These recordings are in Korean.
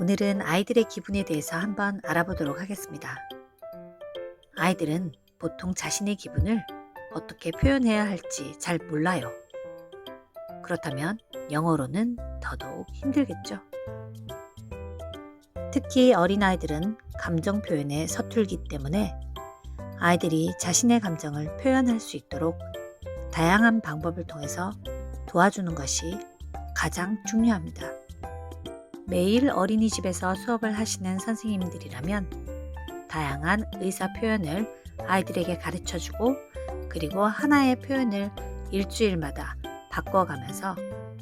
오늘은 아이들의 기분에 대해서 한번 알아보도록 하겠습니다. 아이들은 보통 자신의 기분을 어떻게 표현해야 할지 잘 몰라요. 그렇다면 영어로는 더더욱 힘들겠죠. 특히 어린아이들은 감정 표현에 서툴기 때문에 아이들이 자신의 감정을 표현할 수 있도록 다양한 방법을 통해서 도와주는 것이 가장 중요합니다. 매일 어린이집에서 수업을 하시는 선생님들이라면 다양한 의사 표현을 아이들에게 가르쳐 주고 그리고 하나의 표현을 일주일마다 바꿔가면서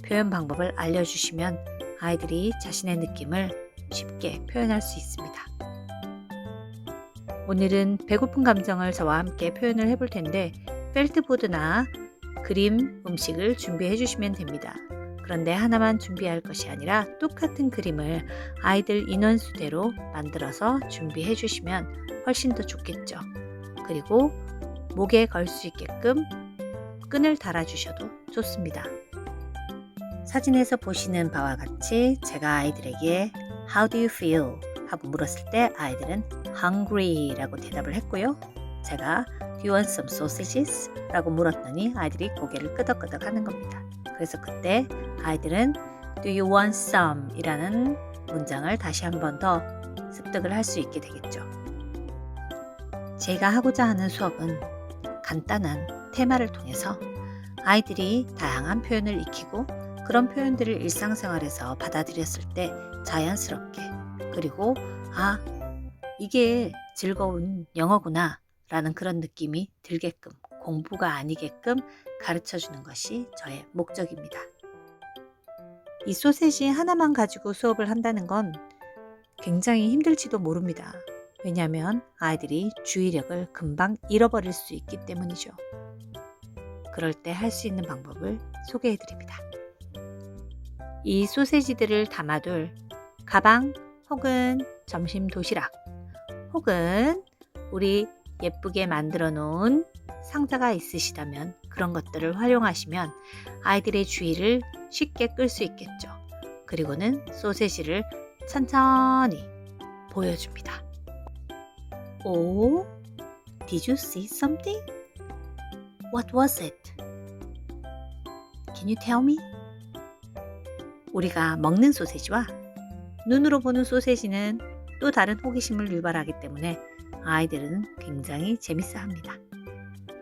표현 방법을 알려주시면 아이들이 자신의 느낌을 쉽게 표현할 수 있습니다. 오늘은 배고픈 감정을 저와 함께 표현을 해볼 텐데 펠트보드나 그림 음식을 준비해 주시면 됩니다. 그런데 하나만 준비할 것이 아니라 똑같은 그림을 아이들 인원수대로 만들어서 준비해 주시면 훨씬 더 좋겠죠. 그리고 목에 걸 수 있게끔 끈을 달아 주셔도 좋습니다. 사진에서 보시는 바와 같이 제가 아이들에게 How do you feel? 하고 물었을 때 아이들은 hungry 라고 대답을 했고요. 제가 Do you want some sausages? 라고 물었더니 아이들이 고개를 끄덕끄덕 하는 겁니다. 그래서 그때 아이들은 Do you want some? 이라는 문장을 다시 한 번 더 습득을 할 수 있게 되겠죠. 제가 하고자 하는 수업은 간단한 테마를 통해서 아이들이 다양한 표현을 익히고 그런 표현들을 일상생활에서 받아들였을 때 자연스럽게 그리고 아 이게 즐거운 영어구나 라는 그런 느낌이 들게끔 공부가 아니게끔 가르쳐 주는 것이 저의 목적입니다. 이 소세지 하나만 가지고 수업을 한다는 건 굉장히 힘들지도 모릅니다. 왜냐하면 아이들이 주의력을 금방 잃어버릴 수 있기 때문이죠. 그럴 때 할 수 있는 방법을 소개해 드립니다. 이 소세지들을 담아둘 가방 혹은 점심 도시락 혹은 우리 예쁘게 만들어 놓은 상자가 있으시다면 그런 것들을 활용하시면 아이들의 주의를 쉽게 끌 수 있겠죠. 그리고는 소세지를 천천히 보여줍니다. 오, did you see something? What was it? Can you tell me? 우리가 먹는 소세지와 눈으로 보는 소세지는 또 다른 호기심을 유발하기 때문에 아이들은 굉장히 재밌어 합니다.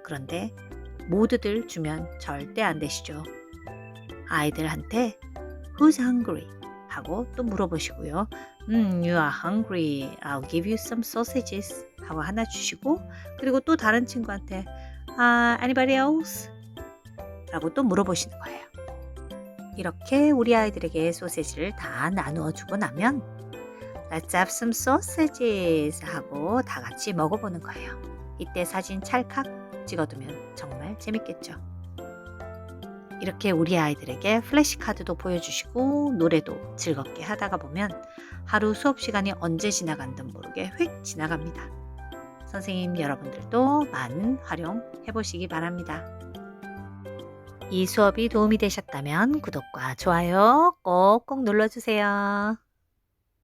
그런데 모두들 주면 절대 안 되시죠. 아이들한테 Who's hungry? 하고 또 물어보시고요. 음, you are hungry. I'll give you some sausages. 하고 하나 주시고 그리고 또 다른 친구한테 아, anybody else? 라고 또 물어보시는 거예요. 이렇게 우리 아이들에게 소세지를 다 나누어 주고 나면 Let's have some sausages 하고 다 같이 먹어보는 거예요. 이때 사진 찰칵 찍어두면 정말 재밌겠죠. 이렇게 우리 아이들에게 플래시카드도 보여주시고 노래도 즐겁게 하다가 보면 하루 수업 시간이 언제 지나간 듯 모르게 휙 지나갑니다. 선생님 여러분들도 많은 활용해 보시기 바랍니다. 이 수업이 도움이 되셨다면 구독과 좋아요 꼭꼭 눌러주세요.